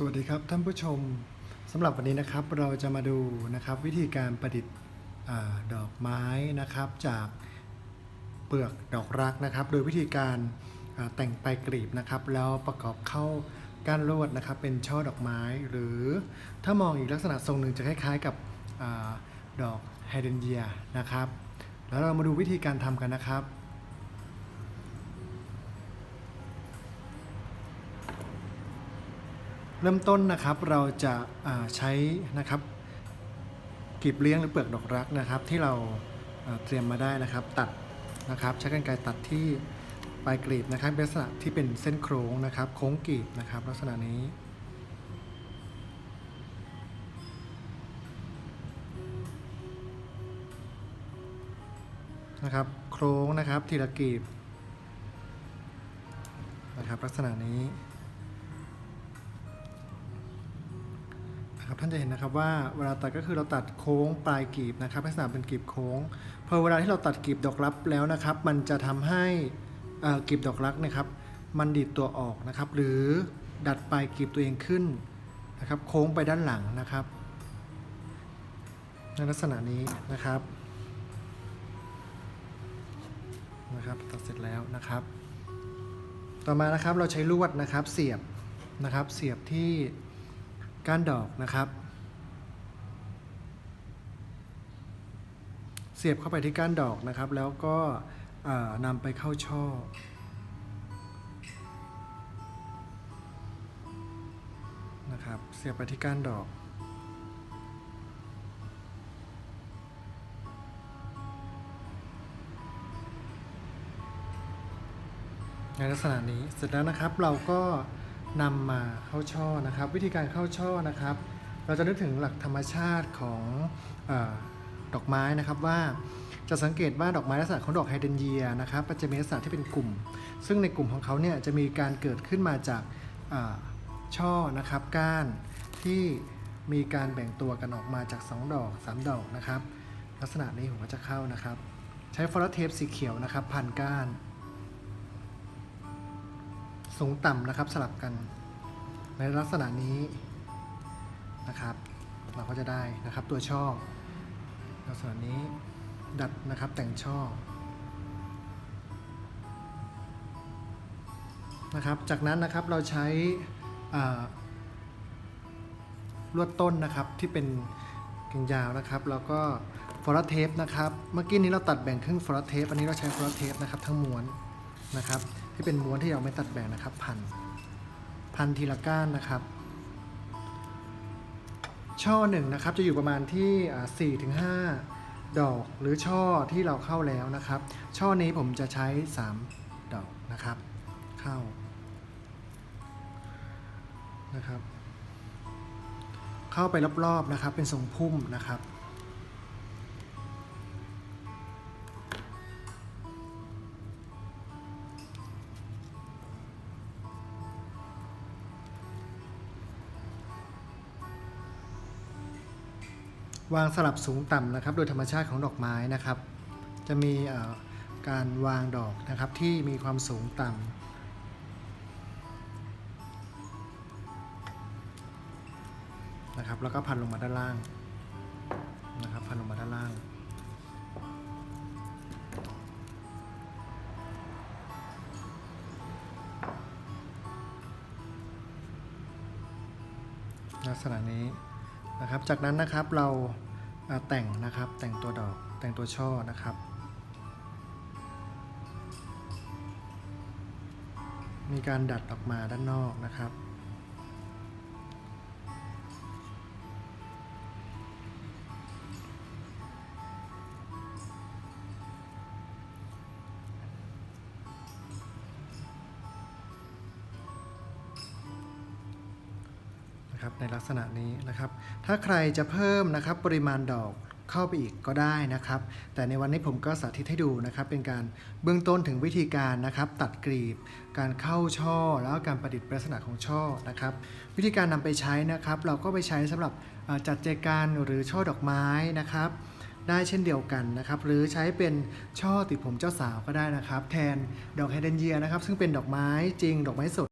สวัสดีครับท่านผู้ชมสำหรับวันนี้นะครับเราจะมาดูนะครับวิธีการประดิษฐ์ดอกไม้นะครับจากเปลือกดอกรักนะครับ โดยวิธีการาแต่งปลายกลีบนะครับ แล้วประกอบเข้าก้านลวดนะครับ เป็นช่อดอกไม้ หรือถ้ามองอีกลักษณะทรงหนึ่งจะคล้ายๆกับอดอกไฮเดรนเยียนะครับ แล้วเรามาดูวิธีการทำกันนะครับ เริ่มต้นนะครับเราจะาใช้นะครับกีบเลี้ยงหรือเปลือกดอกรักนะครับ ที่เราอ่าเตรียมมาได้นะครับ ตัดนะครับ ใช้กรรไกรตัดที่ปลายกลีบนะครับเป็นลักษณะที่เป็นเส้นโค้งนะครับ โค้งกลีบนะครับ ลักษณะนี้ นะครับโค้งนะครับทีละกลีบนะครับ ลักษณะนี้ ท่านจะเห็นนะครับว่าเวลาตัดก็คือเราตัดโค้งปลายกลีบนะครับลักษณะเป็นกลีบโค้งพอเวลาที่เราตัดกลีบดอกรับแล้วนะครับ มันจะทำให้กลีบดอกรักนะครับ มันดีดตัวออกนะครับ หรือดัดปลายกลีบตัวเองขึ้นนะครับ โค้งไปด้านหลังนะครับในลักษณะนี้นะครับนะครับตัดเสร็จแล้วนะครับ ต่อมานะครับเราใช้ลวดนะครับเสียบนะครับเสียบที่ ก้านดอกนะครับ เสียบเข้าไปที่ก้านดอกนะครับ แล้วก็นำไปเข้าช่อ นะครับ เสียบไปที่ก้านดอกในลักษณะนี้เสร็จแล้วนะครับเราก็ นำมาเข้าช่อนะครับ วิธีการเข้าช่อนะครับ เราจะนึกถึงหลักธรรมชาติของอดอกไม้นะครับว่าจะสังเกตว่าดอกไม้ลักษณะของดอกไฮเดรนเยียนะครับมันจะมีลักษณะที่เป็นกลุ่ม ซึ่งในกลุ่มของเขาเนี่ยจะมีการเกิดขึ้นมาจากช่อนะครับก้านที่มีการแบ่งตัวกันออกมาจาก 2 ดอก 3 ดอกนะครับ ลักษณะนี้ผมก็จะเข้านะครับ ใช้ฟอร์เทปสีเขียวนะครับพันก้าน สูงต่ำนะครับสลับกัน ในลักษณะนี้นะครับ เราก็จะได้นะครับตัวช่อลักษณะนี้ดัดนะครับแต่งช่อนะครับ จากนั้นนะครับเราใช้ลวดต้นนะครับที่เป็นกิ่งยาวนะครับ แล้วก็ฟอร์เทปนะครับ เมื่อกี้นี้เราตัดแบ่งครึ่งฟอร์เทปอันนี้เราใช้ฟอร์เทปนะครับทั้งม้วนนะครับ ที่เป็นม้วนที่เราไม่ตัดแบ่งนะครับ พัน พันทีละก้านนะครับ ช่อหนึ่งนะครับจะอยู่ประมาณที่สี่ถึงห้าดอกหรือช่อที่เราเข้าแล้วนะครับ ช่อนี้ผมจะใช้ 3 ดอกนะครับ เข้านะครับ เข้าไปรอบๆนะครับ เป็นทรงพุ่มนะครับ วางสลับสูงต่ำนะครับ โดยธรรมชาติของดอกไม้นะครับ จะมีการวางดอกนะครับที่มีความสูงต่ำนะครับ แล้วก็พันลงมาด้านล่างนะครับ พันลงมาด้านล่างลักษณะนี้ นะครับ จากนั้นนะครับเราแต่งนะครับแต่งตัวดอกแต่งตัวช่อนะครับ มีการดัดออกมาด้านนอกนะครับ นะครับในลักษณะนี้นะครับ ถ้าใครจะเพิ่มนะครับปริมาณดอกเข้าไปอีกก็ได้นะครับ แต่ในวันนี้ผมก็สาธิตให้ดูนะครับ เป็นการเบื้องต้นถึงวิธีการนะครับ ตัดกรีบ การเข้าช่อ แล้วการประดิษฐ์ลักษณะของช่อนะครับ วิธีการนำไปใช้นะครับ เราก็ไปใช้สำหรับจัดแจกันหรือช่อดอกไม้นะครับ ได้เช่นเดียวกันนะครับ หรือใช้เป็นช่อติดผมเจ้าสาวก็ได้นะครับ แทนดอกไฮเดรนเยียนะครับ ซึ่งเป็นดอกไม้จริง ดอกไม้สด